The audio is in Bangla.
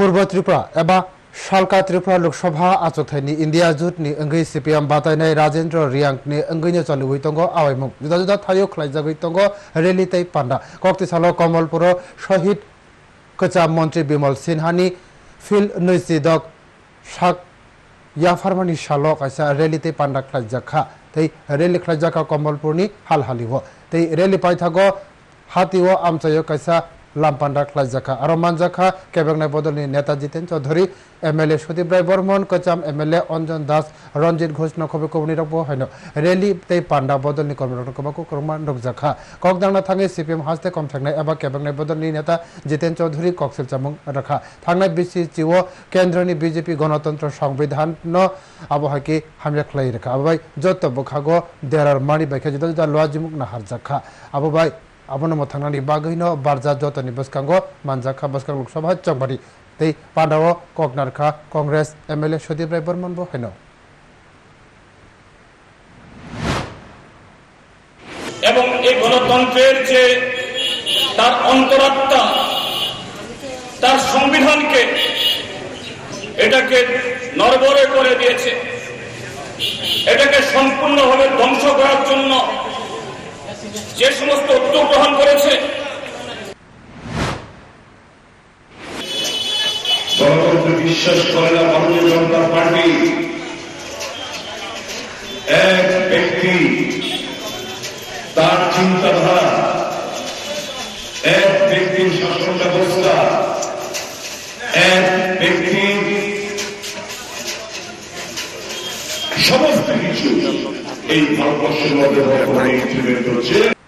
પૂર્વ ત્રિપુરા એવા શાલકા ત્રિપુરા લોકસભા આચો થઈની ઇન્ડિયા જૂથની અંગી સીપીએમ બાતાઈને રાજેન્દ્ર રિયાંગની અંગીને ચાલુ હોય તંગો આવાઈમું જુદા જુદા થાયો ખલાઈ જાગઈ તંગો રેલી તઈ પાંડા કોકતી સાલો કમલપુર શહીદ કચા મંત્રી বিমল সিনহানি ফিল নৈচিদক শাক ইয়াফারমানি শালক আইসা রেলিতে পান্ডা খ্লাইজাখা তৈ রেলি খ্লাইজাখা কমলপুরনি হালহালিব তৈ রেলি পাইথাগ হাতিও আমচায়ক কাইসা লাম্পান্ডা ক্লাইজাখা আরও মানজাখা কেবেংনাই বদলনি নেতা জিতেন চৌধুরী, এমএলএ সুদীপ রায় বর্মন কচাম এমএলএ অঞ্জন দাস, রঞ্জিত ঘোষ, নখবে কবনি রব হইন রেলি তে পান্ডা বদলনি কর্ম কবাকু ক্রমা নকজাখা ককদাংনা থাঙ্গে সিপিএম হাসতে কম থাকনাই এবার কেবেংনাই বদলনি নেতা জিতেন চৌধুরী, কক্সেল চামুং রাখা। থাংনাই বিসি চিও কেন্দ্রনি বিজেপি গণতন্ত্র সংবিধান ন, আবহাওয়াকে হামিয়া খেলাই রাখা। আবাই যত বখাগো দেরার মানি বাইখা যদি লোয়া জিমুক না হারজাখা আবাই abono mo thangnani bagino barja jotoni boskango manjaka boskang loksabha chongbari tei pandao congress sudip rai burman bo haino এবং এই গণতন্ত্রের যে তার অন্তরাত্মা তার সংবিধানকে এটাকে নরবরে করে দিয়েছে এটাকে সম্পূর্ণভাবে ধ্বংস করার যে সমস্ত উদ্যোগ গ্রহণ করেছে। গণতন্ত্রে বিশ্বাস করে না ভারতীয় জনতা পার্টি। এক ব্যক্তি, তার চিন্তাধারা। এক ব্যক্তির শাসন ব্যবস্থা এক ব্যক্তির সমস্ত কিছু এই ভারতবর্ষের মধ্যে বর্তমানে ইমপ্লিমেন্ট হচ্ছে